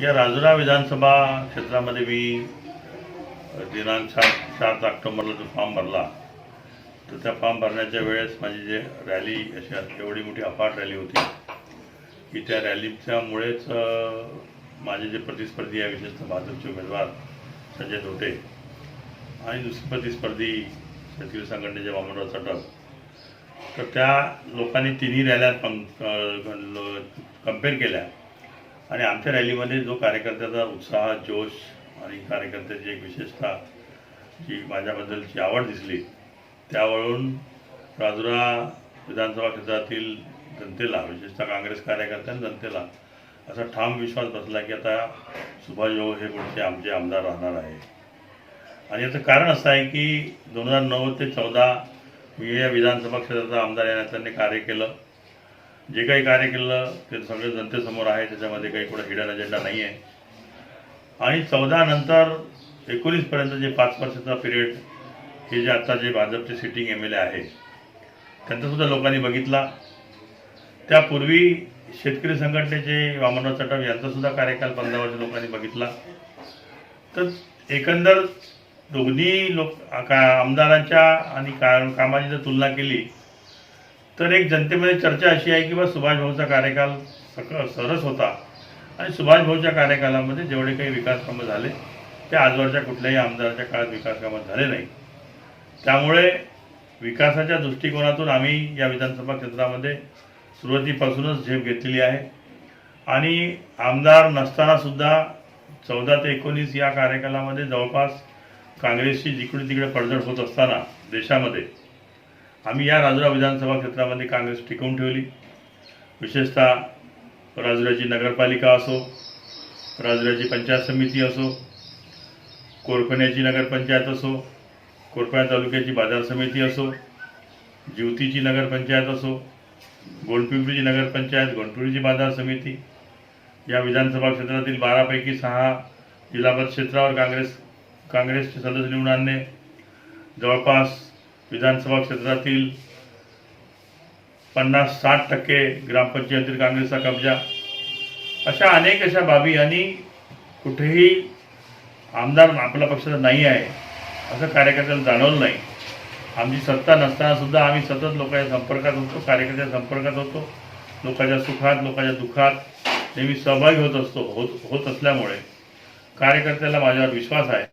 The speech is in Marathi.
या राजुरा विधानसभा क्षेत्रामध्ये मी दिनांक सात चार ऑक्टोबरला जो फॉर्म भरला तर त्या फॉर्म भरण्याच्या वेळेस माझी जे रॅली अशी एवढी मोठी अफाट रॅली होती की त्या रॅलीच्यामुळेच माझे जे प्रतिस्पर्धी आहे विशेषतः भाजपचे उमेदवार संजय धोटे आणि दुसरी प्रतिस्पर्धी शेतकरी संघटनेचे वामनराव चटक तर त्या लोकांनी तिन्ही रॅल्या कंपेअर केल्या. आणि आमच्या रॅलीमध्ये जो कार्यकर्त्याचा उत्साह जोश आणि कार्यकर्त्याची एक विशेषता जी माझ्याबद्दलची आवड दिसली त्यावरून राजुरा विधानसभा क्षेत्रातील जनतेला विशेषतः काँग्रेस कार्यकर्त्यांनी जनतेला असा ठाम विश्वास बसला की आता सुभाष हे पुढचे आमचे आमदार राहणार आहे. आणि याचं कारण असं आहे की दोन हजार नऊ ते चौदा मी या विधानसभा क्षेत्राचा आमदार या नात्याने कार्य केलं. जे काही कार्य केलं ते सगळे जनतेसमोर आहे त्याच्यामध्ये काही कुठं हिडन अजेंडा नाही आहे आणि चौदा नंतर एकोणीसपर्यंत जे पाच वर्षाचा पिरियड हे जे आता जे भाजपचे सिटिंग एम एल ए आहे त्यांचासुद्धा लोकांनी बघितला. त्यापूर्वी शेतकरी संघटनेचे वामनराव चटव यांचासुद्धा कार्यकाल पंधरा वर्ष लोकांनी बघितला. तर एकंदर दोन्ही लोक का आमदारांच्या आणि का कामाची जर तुलना केली तर एक जनतेमध्ये चर्चा अशी आहे की बा सुभाष भाऊचा कार्यकाल सक सरस होता. आणि सुभाष भाऊच्या कार्यकालामध्ये जेवढे काही विकास कामं झाले ते आजवरच्या कुठल्याही आमदाराच्या काळात विकास कामं झाले नाही. त्यामुळे विकासाच्या दृष्टिकोनातून आम्ही या विधानसभा क्षेत्रामध्ये सुरुवातीपासूनच झेप घेतलेली आहे. आणि आमदार नसताना सुद्धा चौदा ते एकोणीस या कार्यकालामध्ये जवळपास काँग्रेसची जिकडे तिकडे पडझड होत असताना देशामध्ये आम्ही या राजुरा विधानसभा क्षेत्रामध्ये काँग्रेस टिकवून ठेवली. विशेषतः राजुराची नगरपालिका असो राजुराची पंचायत समिती असो कोरपण्याची नगरपंचायत असो कोरपण्या तालुक्याची बाजार समिती असो ज्युतीची नगरपंचायत असो गोंडपिंपरीची नगरपंचायत गोंडपिंपरीची बाजार समिती या विधानसभा क्षेत्रातील बारापैकी सहा जिल्हा परिषद क्षेत्रावर काँग्रेस काँग्रेसचे सदस्य निवडून आणणे जवळपास विधानसभा क्षेत्रातील पन्नास साठ टक्के ग्रामपंचायतीत काँग्रेसचा कब्जा. अशा अनेक अशा बाबी आणि कुठेही आमदार आपल्या पक्षाचा नाही आहे असं कार्यकर्त्याला जाणवलं नाही. आमची सत्ता नसताना सुद्धा आम्ही सतत लोकांच्या संपर्कात होतो कार्यकर्त्याच्या संपर्कात होतो. लोकांच्या सुखात लोकांच्या दुःखात नेहमी सहभागी होत असतो होत होत असल्यामुळे. कार्यकर्त्याला माझ्यावर विश्वास आहे.